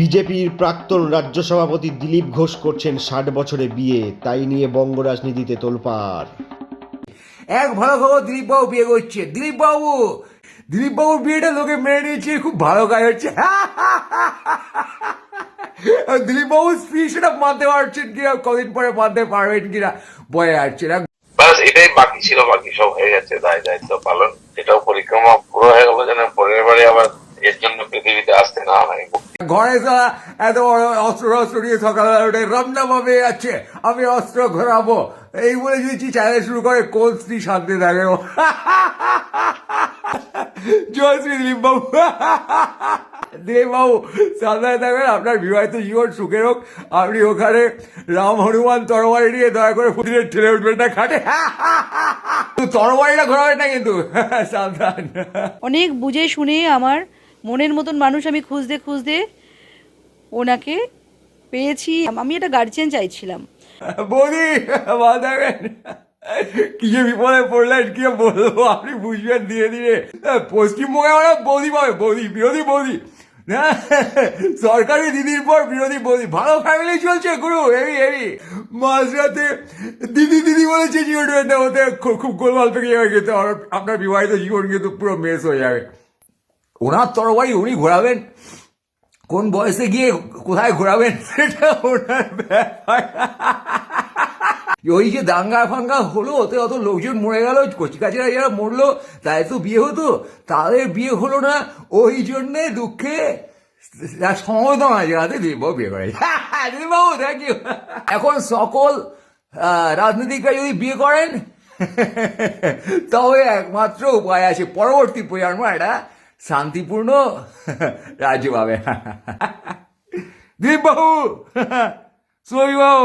বিজেপির প্রাক্তন রাজ্য সভাপতি দিলীপ ঘোষ করছেন ষাট বছরে বিয়ে তাই নিয়ে বঙ্গ রাজনীতিতে তোলপাড়। এক ভালো খবর দিলীপ বাবু বিয়ে করছে। দিলীপ বাবু দিলীপ বাবুর বিয়েটা লোকে মেনে নিয়েছে খুব ভালো কাজ হচ্ছে। দিলীপ বাবু স্পিচটা মানতে পারছেন কিনা কদিন পরে মানতে পারবেন কিনা বয়ে আসছে না। ব্যাস এটাই বাকি ছিল বাকি সব হয়ে গেছে দায় দায়িত্ব পালন। এটাও পরিক্রমা পুরো হয়ে গেল যেন পরের বারে আবার এর জন্য পৃথিবীতে আসতে না হয়। ঘরে তারা এত বড় অস্ত্র অস্ত্র নিয়ে সকালবেলা উঠে রমনা ভাবে যাচ্ছে। আমি অস্ত্র ঘোরাবো। এই বলে যদি চ্যালেঞ্জ শুরু করে, কোন স্ত্রী শান্তি থাকে ও? জয় শ্রী দিলীপ বাবু দিলীপ বাবু সাবধানে থাকবেন, আপনার বিবাহিত জীবন সুখের হোক। আপনি ওখানে রাম হনুমান তরবারি নিয়ে দয়া করে ফুটিয়ে ঠেলে উঠবেন না খাটে। তরবারিটা ঘোরাবেন না কিন্তু। সাবধান। অনেক বুঝে শুনে আমার মনের মতন মানুষ আমি খুঁজতে খুঁজতে ওনাকে পেয়েছি। আমি একটা গার্জিয়ান চাইছিলাম। বৌদি কি যে বিপদে পড়লেন, কি বলব, আপনি বুঝবেন ধীরে ধীরে। পশ্চিমবঙ্গে আমরা বৌদি পাবে বৌদি, বিরোধী বৌদি। সরকারি দিদির পর বিরোধী বৌদি। ভালো ফ্যামিলি চলছে গুরু, হেভি হেভি। মাঝরাতে দিদি দিদি বলে চেঁচিয়ে উঠবেন না ওতে খুব গোলমাল পেকে যাবে কিন্তু আপনার বিবাহিত জীবন কিন্তু পুরো মেস হয়ে যাবে। ওনার তরবারি উনি ঘোরাবেন। কোন বয়সে গিয়ে কোথায় ঘোরাবেন সেটা ওনার ওই যে দাঙ্গা ফাঙ্গা হলো, ওতে অত লোকজন মরে গেল, কচিকাচিরা যারা মরলো তাই তো বিয়ে হতো, তাদের বিয়ে হলো না, ওই জন্যে দুঃখে তার সমবেদনা জানাতে দিলীপবাবু বিয়ে করে। দিলীপবাবু থ্যাংক ইউ এখন সকল রাজনীতিকরা যদি বিয়ে করেন, তবে একমাত্র উপায় আছে, পরবর্তী প্রজন্ম একটা শান্তিপূর্ণ রাজ্য পাবে দিলীপ বাবু সই বাবু